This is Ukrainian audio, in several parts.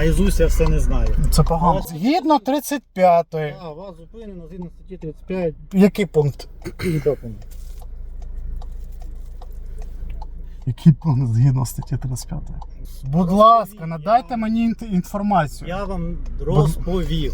наїзусь я все не знаю. Це погано. Вас- Згідно 35-ї. А, вас зупинено згідно статті 35. Який пункт? Який пункт згідно статті 35? Будь ласка, надайте мені інт- інформацію. Я вам розповів.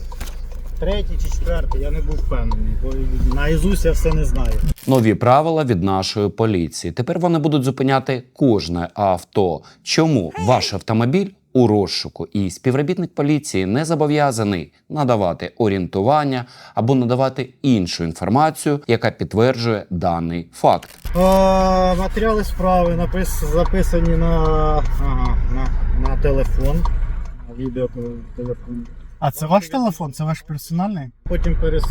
Третій чи четвертий, я не був впевнений, бо наїзусь я все не знаю. Нові правила від нашої поліції. Тепер вони будуть зупиняти кожне авто. Чому ваш автомобіль у розшуку і співробітник поліції не зобов'язаний надавати орієнтування або надавати іншу інформацію, яка підтверджує даний факт. А, матеріали справи напис, записані на, ага, на, на телефон. Відео телефон. А це ваш телефон? Це ваш персональний? Потім перес,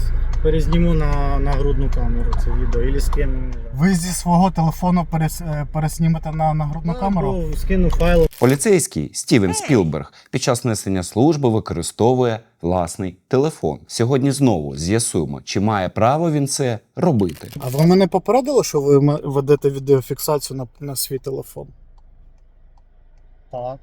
перезніму на, на грудну камеру це відео. Ілі скину. Ви зі свого телефону перес, е, переснімете на нагрудну камеру? Або скину файл. Поліцейський Стівен Спілберг під час несення служби використовує власний телефон. Сьогодні знову з'ясуємо, чи має право він це робити. А ви мене попередили, що ви ведете відеофіксацію на, на свій телефон? Так.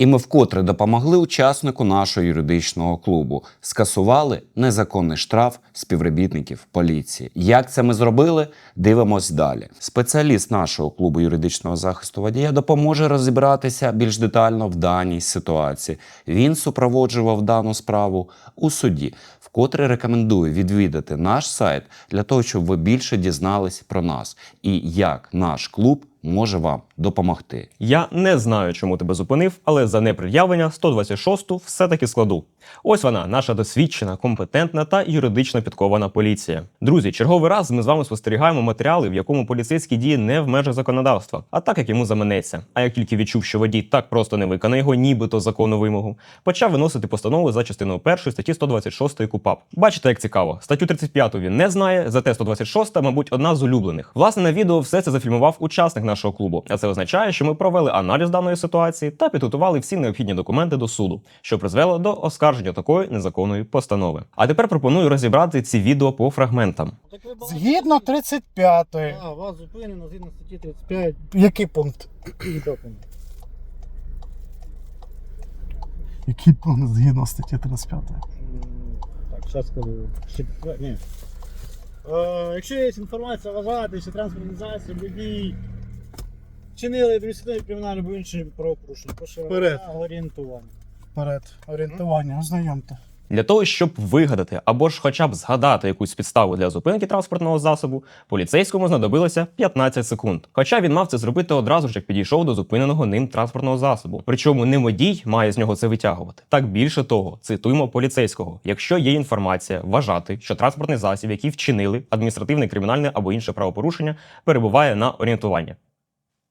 І ми вкотре допомогли учаснику нашого юридичного клубу, скасували незаконний штраф співробітників поліції. Як це ми зробили? Дивимось далі. Спеціаліст нашого клубу юридичного захисту водія допоможе розібратися більш детально в даній ситуації. Він супроводжував дану справу у суді. Вкотре рекомендую відвідати наш сайт для того, щоб ви більше дізнались про нас і як наш клуб може вам допомогти. Я не знаю, чому тебе зупинив, але за непред'явлення 126 все-таки складу. Ось вона, наша досвідчена, компетентна та юридично підкована поліція. Друзі, черговий раз ми з вами спостерігаємо матеріали, в якому поліцейський діє не в межах законодавства, а так як йому заманеться. А як тільки відчув, що водій так просто не виконає його, нібито законну вимогу, почав виносити постанову за частиною 1 статті 126 КУПАП. Бачите, як цікаво, статтю 35 він не знає, зате 126, мабуть, одна з улюблених. Власне, на відео все це зафільмував учасник нашого клубу. А це означає, що ми провели аналіз даної ситуації та підготували всі необхідні документи до суду, що призвело до оскарження такої незаконної постанови. А тепер пропоную розібрати ці відео по фрагментам. Згідно 35 А, вас зупинено згідно статті 35. Який пункт? Який пункт згідно статті 35? Так, зараз скажу. Ще- Ні. Е, якщо є інформація вважати, що транспортний засіб водій чинили адміністративне кримінальне або інші правопорушення, прошу Вперед. на орієнтування. Вперед. Орієнтування, ознайомте. Для того, щоб вигадати або ж хоча б згадати якусь підставу для зупинки транспортного засобу, поліцейському знадобилося 15 секунд. Хоча він мав це зробити одразу ж, як підійшов до зупиненого ним транспортного засобу. Причому не водій має з нього це витягувати. Так більше того, цитуємо поліцейського: якщо є інформація вважати, що транспортний засіб, який вчинили адміністративне, кримінальне або інше правопорушення, перебуває на орієнтуванні.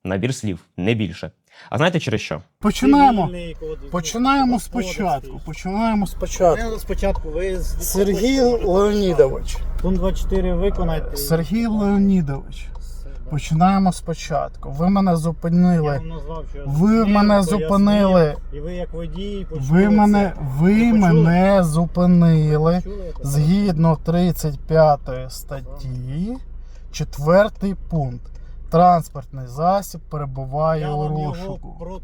Набір слів не більше. А знаєте через що? Починаємо. Цивільний кодекс, Починаємо спочатку. Починаємо спочатку. Спочатку ви з- Сергій Леонідович. Пункт 24 виконайте. Сергій Леонідович. Починаємо спочатку. Ви мене Я зупинили. вам назвав, що я Ви зупинив, мене пояснив, зупинили. І ви як водій почули Ви мене, ви почули? мене зупинили Почули це? згідно 35 статті, 4 пункт. Транспортний засіб перебуває Я у вам його про... роз...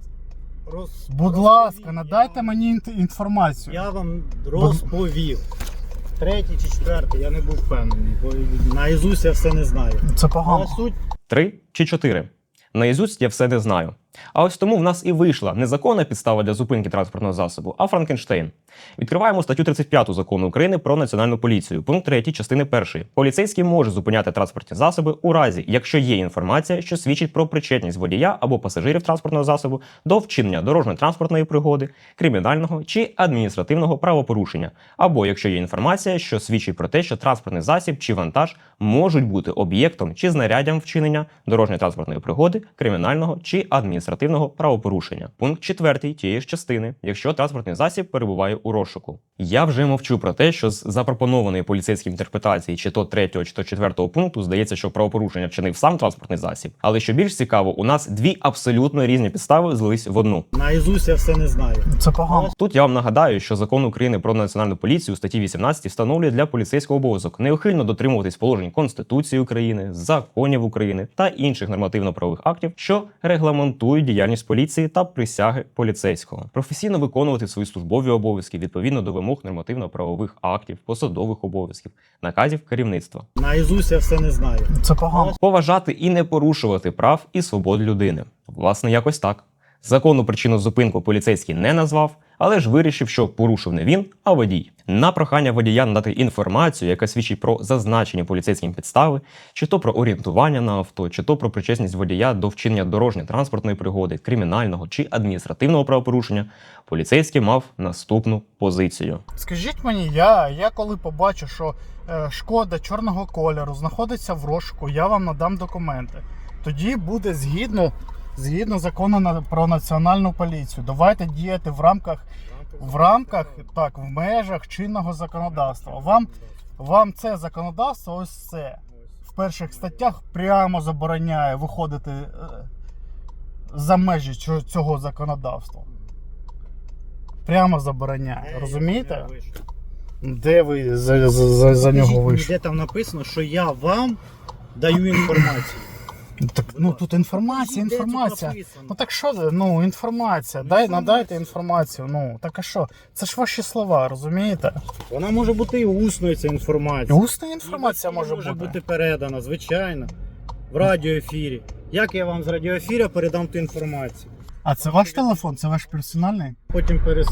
Будь розповів. ласка, Я надайте вам- мені інт- інформацію. Я вам розповів. Третій чи четвертий, я не був впевнений, бо наїзусь я все не знаю. Це Але погано. суть Три чи чотири. Наїзусть я все не знаю. А ось тому в нас і вийшла незаконна підстава для зупинки транспортного засобу, а Франкенштейн. Відкриваємо статтю 35 закону України про національну поліцію, пункт 3 частини 1. Поліцейський може зупиняти транспортні засоби у разі, якщо є інформація, що свідчить про причетність водія або пасажирів транспортного засобу до вчинення дорожньо-транспортної пригоди, кримінального чи адміністративного правопорушення, або якщо є інформація, що свідчить про те, що транспортний засіб чи вантаж можуть бути об'єктом чи знаряддям вчинення дорожньо-транспортної пригоди, кримінального чи адміністративного правопорушення. Пункт 4 тієї ж частини, якщо транспортний засіб перебуває у розшуку. Я вже мовчу про те, що з запропонованої поліцейської інтерпретації, чи то третього, чи то четвертого пункту, здається, що правопорушення вчинив сам транспортний засіб. Але що більш цікаво, у нас дві абсолютно різні підстави злились в одну. Наізусть я все не знаю. Це погано. Тут я вам нагадаю, що закон України про національну поліцію у статті 18 встановлює для поліцейського обов'язок неухильно дотримуватись положень Конституції України, законів України та інших нормативно-правових актів, що регламентують діяльність поліції та присяги поліцейського, професійно виконувати свої службові обов'язки відповідно до вимог нормативно-правових актів, посадових обов'язків, наказів керівництва. Наізусть я все не знаю. Це погано. поважати і не порушувати прав і свобод людини. Власне, якось так. Законну причину зупинку поліцейський не назвав, але ж вирішив, що порушив не він, а водій. На прохання водія надати інформацію, яка свідчить про зазначені поліцейським підстави, чи то про орієнтування на авто, чи то про причесність водія до вчинення дорожньо-транспортної пригоди, кримінального чи адміністративного правопорушення, поліцейський мав наступну позицію. Скажіть мені, я, я коли побачу, що е, шкода чорного кольору знаходиться в розшуку, я вам надам документи. Тоді буде згідно, згідно закону про національну поліцію. Давайте діяти в рамках, в рамках, так, в межах чинного законодавства. Вам, вам це законодавство, ось це в перших статтях прямо забороняє виходити е, за межі цього- цього законодавства. Прямо забороняє. Розумієте? Де ви за, за, за, за нього вийшли? Де там написано, що я вам даю інформацію. Так, ну тут інформація, інформація. Ну так що, ну інформація. Дай, надайте інформацію. Ну так а що? Це ж ваші слова, розумієте? Вона може бути і усною, ця інформація. Усна інформація І в може бути. бути передана, звичайно. В радіоефірі. Як я вам з радіоефіря передам ту інформацію? А це ваш телефон? Це ваш персональний? Потім перес,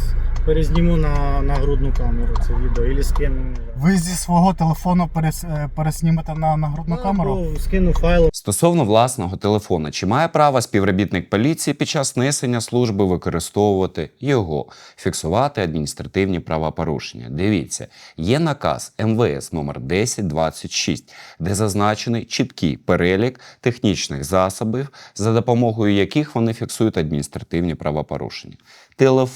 перезніму на, на грудну камеру це відео і скину. Ви зі свого телефону перес, е, переснімете на нагрудну камеру? Або скину файл. Стосовно власного телефона, чи має право співробітник поліції під час несення служби використовувати його, фіксувати адміністративні правопорушення? Дивіться, є наказ МВС номер 1026, де зазначений чіткий перелік технічних засобів, за допомогою яких вони фіксують адміністративні правопорушення. Телефон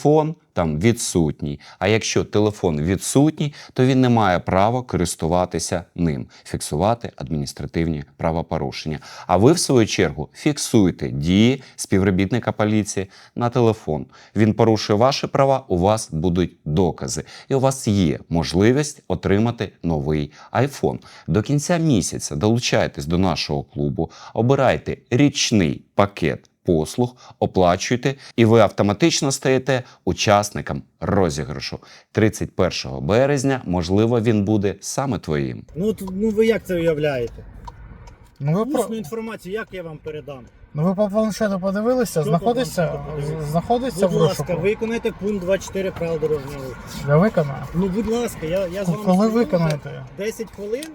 там відсутній. А якщо телефон відсутній, то він не має права користуватися ним, фіксувати адміністративні правопорушення. А ви, в свою чергу, фіксуйте дії співробітника поліції на телефон. Він порушує ваші права, у вас будуть докази, і у вас є можливість отримати новий iPhone. До кінця місяця долучайтесь до нашого клубу, обирайте річний пакет послуг, оплачуйте, і ви автоматично стаєте учасником розіграшу. 31 березня, можливо, він буде саме твоїм. Ну, от, ну ви як це уявляєте? Ну ви про Усну інформацію, як я вам передам? ну ви по планшету подивилися? Що знаходиться, планшету знаходиться Будь в ласка, розшуку. виконайте пункт 24 правил дорожнього руху. Я виконаю. Ну, будь ласка, я, я з вами Коли виконаєте? 10 хвилин.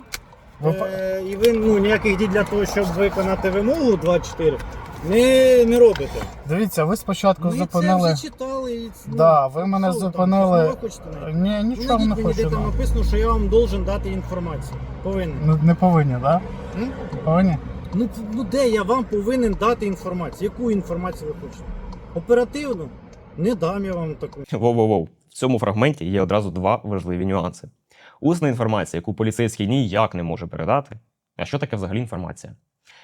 Ви Е, і ви ну, ніяких дій для того, щоб виконати вимогу 24, не, не робите. Дивіться, ви спочатку Ми зупинили. це вже читали. І, ну, Да, ви мене що там, зупинили. що хочете знайти? Ні, Ну, нічого найдіть не мені, де хочу. там написано, що я вам должен дати інформацію. Повинен. Ну, не повинні, так? Да? М? Не Повинні? Ну, ну де я вам повинен дати інформацію? Яку інформацію ви хочете? Оперативну? Не дам я вам таку. Воу-воу-воу. В цьому фрагменті є одразу два важливі нюанси. Усна інформація, яку поліцейський ніяк не може передати. А що таке взагалі інформація?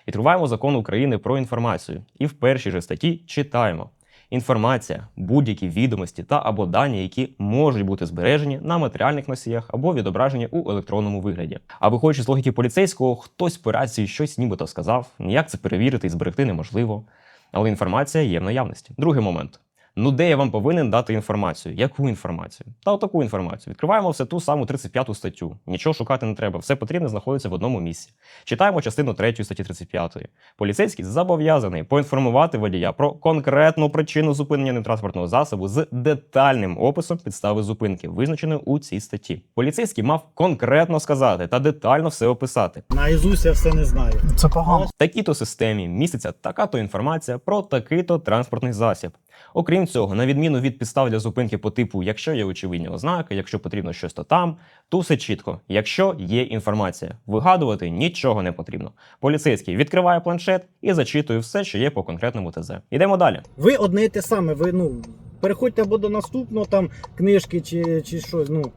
Відкриваємо закон України про інформацію, і в першій же статті читаємо: інформація, будь-які відомості та або дані, які можуть бути збережені на матеріальних носіях або відображені у електронному вигляді. А виходячи з логіки поліцейського, хтось по рації щось нібито сказав, ніяк це перевірити і зберегти неможливо. Але інформація є в наявності. Другий момент. Ну, де я вам повинен дати інформацію? Яку інформацію? Та отаку інформацію. Відкриваємо все ту саму 35 статтю. Нічого шукати не треба, все потрібне знаходиться в одному місці. Читаємо частину 3 статті 35. Поліцейський зобов'язаний поінформувати водія про конкретну причину зупинення нетранспортного засобу з детальним описом підстави зупинки, визначеної у цій статті. Поліцейський мав конкретно сказати та детально все описати. Наізусть я все не знаю. Це погано. В такій-то системі міститься така-то інформація про такий-то транспортний засіб. Окрім цього, на відміну від підстав для зупинки по типу, якщо є очевидні ознаки, якщо потрібно щось то там, то все чітко. Якщо є інформація, вигадувати нічого не потрібно. Поліцейський відкриває планшет і зачитує все, що є по конкретному ТЗ. Ідемо далі. Ви одне те саме, ви ну. переходьте або до наступного там книжки чи, чи щось. Ну,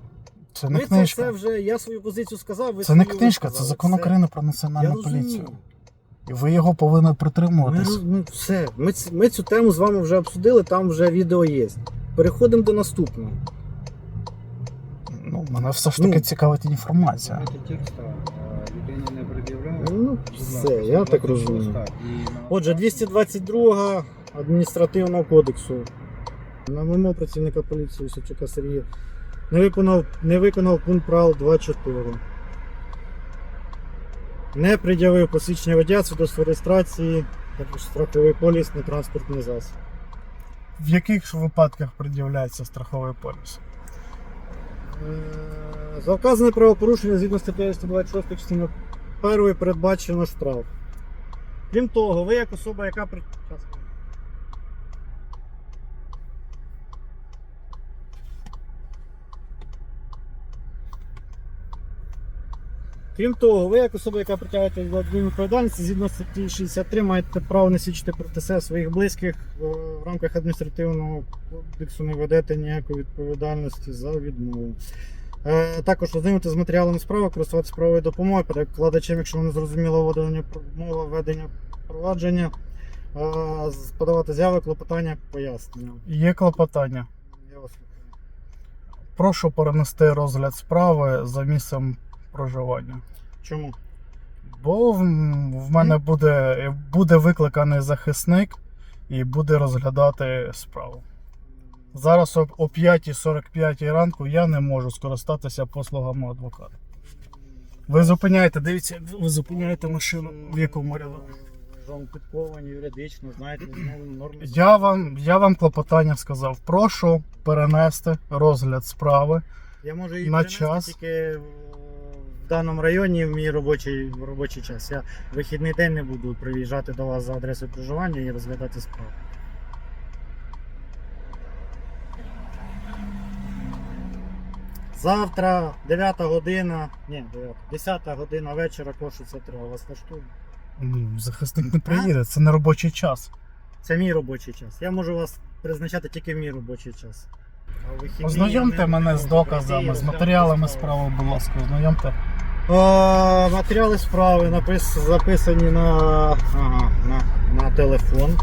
Це не ви книжка. це все вже, я свою позицію сказав, ви Це не книжка, це сказали. закон України про Я національну розумію. І ви його повинні притримуватись. ми, все, ми, ц- ми цю тему з вами вже обсудили, там вже відео є. Переходимо до наступного. Ну, мене все ж таки Ну. цікавить інформація. Не пред'являє. Ну, все, я так розумію. Отже, 222 адміністративного кодексу. На вимогу працівника поліції Савчука Сергія не виконав, не виконав пункт правил 2.4. Не пред'явив посвідчення водія, свідоцтво реєстрації, також страховий поліс на транспортний засіб. В яких випадках пред'являється страховий поліс? Е, За вказане правопорушення згідно статті 126 частини 1 передбачено штраф. Крім того, ви як особа, яка при... Щас, Крім того, ви як особа, яка притягуєте до адмінвідповідальності, згідно статті 63 маєте право не свідчити проти себе своїх близьких е, в рамках адміністративного кодексу не ведете ніякої відповідальності за відмову. Е, також ознайомити з матеріалами справи, користуватися правовою допомогою, перекладачем, якщо не зрозуміло мова ведення провадження, е, подавати зяви, клопотання, пояснення. Є клопотання. Я вас. Прошу перенести розгляд справи за місцем проживання. Чому? Бо в, в мене буде, буде викликаний захисник і буде розглядати справу. Зараз о, о 5.45 ранку я не можу скористатися послугами адвоката. Ви зупиняєте, дивіться, ви зупиняєте машину в якому ряду. Вам юридично, знаєте, норми. Я вам, я вам клопотання сказав. Прошу перенести розгляд справи. Я можу її на перенести час. тільки даному районі в мій робочий, робочий час. Я вихідний день не буду приїжджати до вас за адресою проживання і розглядати справу. Завтра 9 година, ні, 9, 10 година вечора кошується треба. Вас влаштує? М, Захисник не приїде, це не робочий час. Це мій робочий час. Я можу вас призначати тільки в мій робочий час. А Ознайомте не мене з можу доказами, з матеріалами справу. справи, будь ласка, ознайомте. Матеріали справи напис... записані на, ага, на, на телефон.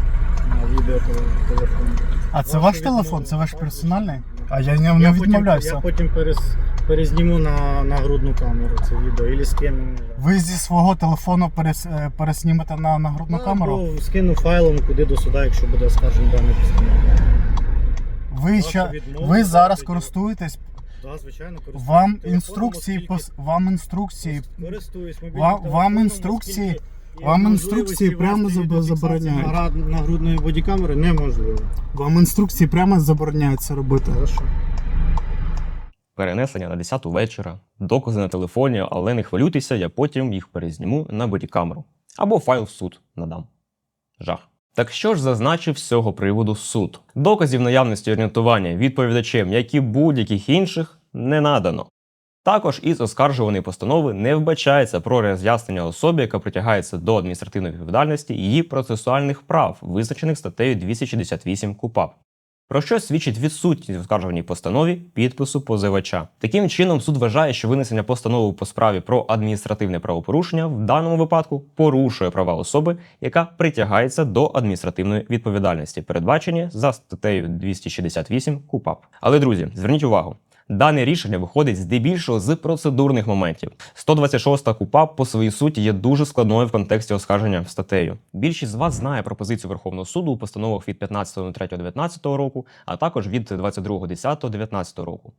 На відеотелефон. А це ваш телефон? Це ваш персональний? А я не, не Я потім, відмовлявся. я потім перес, перезніму на, на грудну камеру це відео і скину. Ви зі свого телефону перес, е, переснімете на нагрудну Ну, камеру? або скину файлом куди до суда, якщо буде оскаржений даний постанова. Ви, ще, ви зараз користуєтесь, Да, звичайно, користуюсь вам телефоном, інструкції, оскільки- пос, вам інструкції, Користуюсь мобільним Вам- вам телефоном, інструкції- оскільки є вам можливості інструкції прямо заб- відеофіксацію забороняють. наград- Нагрудної бодікамери неможливо. вам інструкції прямо забороняють це робити. Хорошо. Перенесення на 10 вечора, докази на телефоні, але не хвилюйтеся, я потім їх перезніму на бодікамеру. Або файл в суд надам. Жах. Так що ж зазначив з цього приводу суд? Доказів наявності орієнтування відповідачем, як і будь-яких інших, не надано. Також із оскаржуваної постанови не вбачається про роз'яснення особі, яка притягається до адміністративної відповідальності її процесуальних прав, визначених статтею 268 КУПАП. Про що свідчить відсутність в оскаржуваній постанові підпису позивача. Таким чином, суд вважає, що винесення постанови по справі про адміністративне правопорушення в даному випадку порушує права особи, яка притягається до адміністративної відповідальності, передбачені за статтею 268 КУПАП. Але друзі, зверніть увагу. Дане рішення виходить здебільшого з процедурних моментів. 126 КУПАП по своїй суті є дуже складною в контексті оскарження статтею. Більшість з вас знає пропозицію Верховного суду у постановах від 15.03.19 року, а також від 22.10.19 року.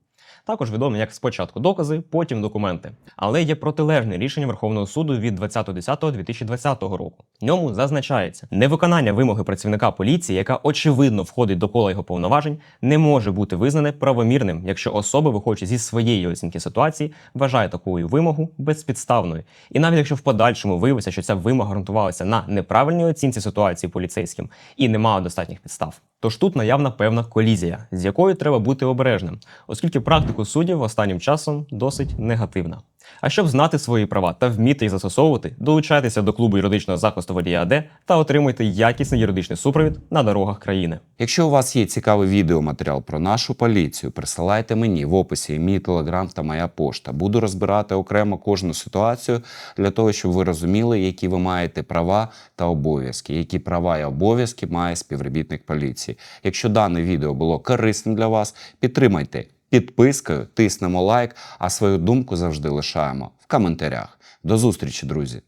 Також відомо як спочатку докази, потім документи. Але є протилежне рішення Верховного суду від 20.10.2020 року. В ньому зазначається, невиконання вимоги працівника поліції, яка очевидно входить до кола його повноважень, не може бути визнане правомірним, якщо особа, виходячи зі своєї оцінки ситуації, вважає таку вимогу безпідставною. І навіть якщо в подальшому виявиться, що ця вимога ґрунтувалася на неправильній оцінці ситуації поліцейським і не мала достатніх підстав. Тож тут наявна певна колізія, з якою треба бути обережним, оскільки практику суддів останнім часом досить негативна. А щоб знати свої права та вміти їх застосовувати, долучайтеся до клубу юридичного захисту водія АД та отримуйте якісний юридичний супровід на дорогах країни. Якщо у вас є цікавий відеоматеріал про нашу поліцію, присилайте мені в описі мій телеграм та моя пошта. Буду розбирати окремо кожну ситуацію для того, щоб ви розуміли, які ви маєте права та обов'язки, які права і обов'язки має співробітник поліції. Якщо дане відео було корисним для вас, підтримайте підпискою, тиснемо лайк, а свою думку завжди лишаємо в коментарях. До зустрічі, друзі!